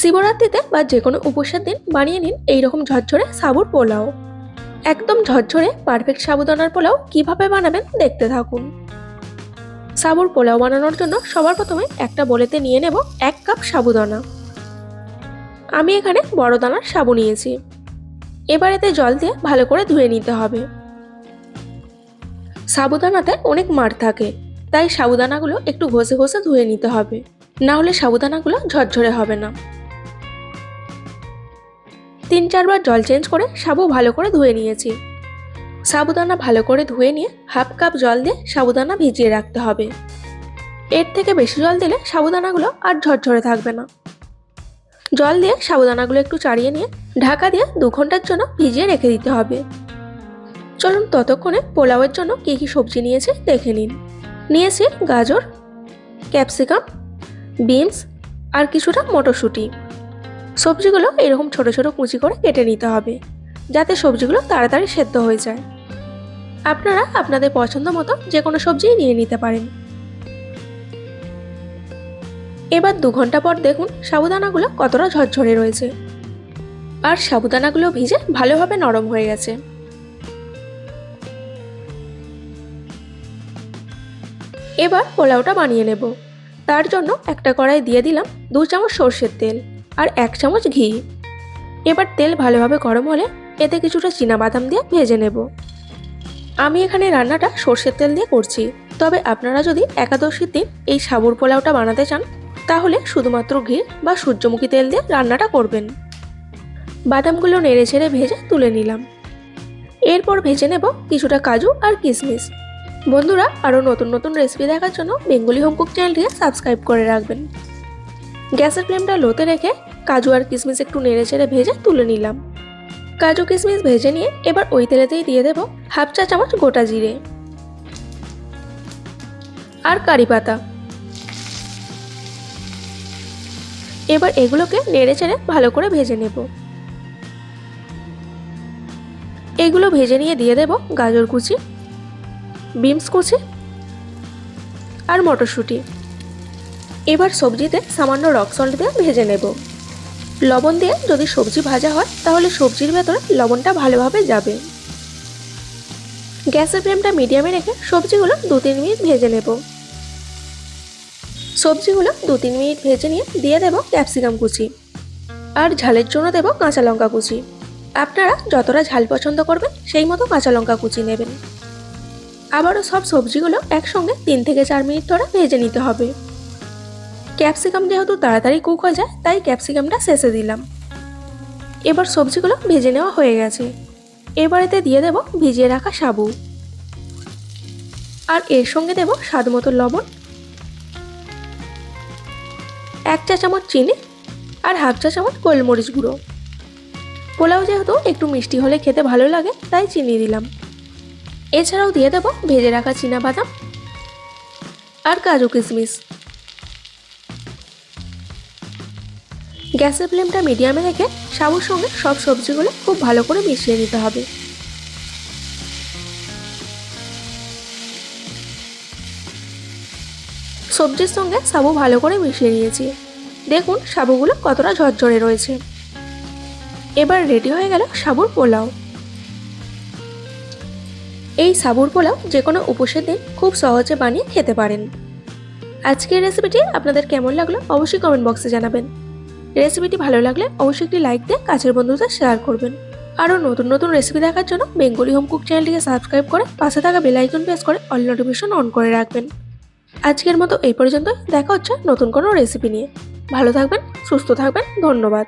শিবরাত্রিতে বা যে কোনো উপোসের দিন বানিয়ে নিন এইরকম ঝরঝরে সাবুর পোলাও। একদম ঝরঝরে পারফেক্ট সাবুদানার পোলাও কীভাবে বানাবেন দেখতে থাকুন। সাবুর পোলাও বানানোর জন্য সবার প্রথমে একটা বলেতে নিয়ে নেব এক কাপ সাবুদানা। আমি এখানে বড় দানার সাবু নিয়েছি। এবার এতে জল দিয়ে ভালো করে ধুয়ে নিতে হবে। সাবুদানাতে অনেক মার থাকে, তাই সাবুদানাগুলো একটু ঘষে ঘষে ধুয়ে নিতে হবে। না হলে সাবুদানাগুলো ঝরঝরে হবে না। তিন চারবার জল চেঞ্জ করে সাবু ভালো করে ধুয়ে নিয়েছি। সাবুদানা ভালো করে ধুয়ে নিয়ে হাফ কাপ জল দিয়ে সাবুদানা ভিজিয়ে রাখতে হবে। এর থেকে বেশি জল দিলে সাবুদানাগুলো আর ঝরঝরে থাকবে না। জল দিয়ে সাবুদানাগুলো একটু চাড়িয়ে নিয়ে ঢাকা দিয়ে দু ঘণ্টার জন্য ভিজিয়ে রেখে দিতে হবে। চলুন ততক্ষণে পোলাওয়ের জন্য কী কী সবজি নিয়েছি দেখে নিন। নিয়েছি গাজর, ক্যাপসিকাম, বিনস আর কিছুটা মটরশুঁটি। সবজিগুলো এরকম ছোট ছোট কুচি করে কেটে নিতে হবে, যাতে সবজিগুলো তাড়াতাড়ি সেদ্ধ হয়ে যায়। আপনারা আপনাদের পছন্দ মতো যে কোনো সবজি নিয়ে নিতে পারেন। এবার দু ঘণ্টা পর দেখুন সাবুদানাগুলো কতটা ঝরঝরে রয়েছে। আর সাবুদানাগুলো ভিজে ভালোভাবে নরম হয়ে গেছে। এবার পোলাওটা বানিয়ে নেব। তার জন্য একটা কড়াই দিয়ে দিলাম দু চামচ সর্ষের তেল। আর এক চামচ ঘি। এবার তেল ভালোভাবে গরম হলে এতে কিছুটা বাদাম দিয়ে ভেজে নেব। আমি এখানে রান্নাটা সর্ষের তেল দিয়ে করছি। তবে আপনারা যদি একাদশীর দিন এই সাবুর পোলাওটা বানাতে চান, তাহলে শুধুমাত্র ঘি বা সূর্যমুখী তেল দিয়ে রান্নাটা করবেন। বাদামগুলো নেড়ে ছেড়ে ভেজে তুলে নিলাম। এরপর ভেজে নেব কিছুটা কাজু আর কিশমিশ। বন্ধুরা, আরও নতুন নতুন রেসিপি দেখার জন্য বেঙ্গলি হোম কুক চ্যানেলটিকে সাবস্ক্রাইব করে রাখবেন। গ্যাসের ফ্লেমটা লোতে রেখে কাজু আর কিশমিশ একটু নেড়ে চেড়ে ভেজে তুলে নিলাম। কাজু, কিশমিশ ভেজে নিয়ে এবার ওই তেলেতেই দিয়ে দেব হাফ চা চামচ গোটা জিরে আর কারি পাতা। এবার এগুলোকে নেড়ে চেড়ে ভালো করে ভেজে নেব। এগুলো ভেজে নিয়ে দিয়ে দেব গাজর কুচি বিমস কুচি আর মটরশুঁটি। এবার সবজিতে সামান্য রক সল্ট দিয়ে ভেজে নেব। লবণ দিয়ে যদি সবজি ভাজা হয়, তাহলে সবজির ভেতরে লবণটা ভালোভাবে যাবে। গ্যাসের ফ্লেমটা মিডিয়ামে রেখে সবজিগুলো দু তিন মিনিট ভেজে নেব। সবজিগুলো দু তিন মিনিট ভেজে নিয়ে দিয়ে দেব ক্যাপসিকাম কুচি। আর ঝালের জন্য দেব কাঁচা লঙ্কা কুচি। আপনারা যতটা ঝাল পছন্দ করবেন, সেই মতো কাঁচা লঙ্কা কুচি নেবেন। আবারও সব সবজিগুলো একসঙ্গে তিন থেকে চার মিনিট ধরে ভেজে নিতে হবে। ক্যাপসিকাম যেহেতু তাড়াতাড়ি কুক হয়ে যায়, তাই ক্যাপসিকামটা শেষে দিলাম। এবার সবজিগুলো ভেজে নেওয়া হয়ে গেছে। এবার এতে দিয়ে দেব ভিজিয়ে রাখা সাবু। আর এর সঙ্গে দেব স্বাদ মতো লবণ। এক চা চামচ চিনি আর হাফ চা চামচ গোলমরিচ গুঁড়ো। পোলাও যেহেতু একটু মিষ্টি হলে খেতে ভালো লাগে, তাই চিনি দিলাম। এছাড়াও দিয়ে দেবো ভেজে রাখা চিনা বাদাম আর কাজু কিশমিশ। গ্যাসের ফ্লেমটা মিডিয়ামে রেখে সাবুর সঙ্গে সব সবজিগুলো খুব ভালো করে মিশিয়ে নিতে হবে। সবজির সঙ্গে সাবু ভালো করে মিশিয়ে নিয়েছি। দেখুন সাবুগুলো কতটা ঝরঝরে রয়েছে। এবার রেডি হয়ে গেল সাবুর পোলাও। এই সাবুর পোলাও যে কোনো উপোসের দিন খুব সহজে বানিয়ে খেতে পারেন। আজকের রেসিপিটি আপনাদের কেমন লাগল অবশ্যই কমেন্ট বক্সে জানাবেন। রেসিপিটি ভালো লাগলে অবশ্যই একটি লাইক দিয়ে কাছের বন্ধুদের শেয়ার করবেন। আরও নতুন নতুন রেসিপি দেখার জন্য বেঙ্গলি হোম কুক চ্যানেলটিকে সাবস্ক্রাইব করে পাশে থাকা বেলাইকন প্রেস করে অল নোটিফিকেশন অন করে রাখবেন। আজকের মতো এই পর্যন্ত দেখা হচ্ছে নতুন কোনো রেসিপি নিয়ে। ভালো থাকবেন, সুস্থ থাকবেন, ধন্যবাদ।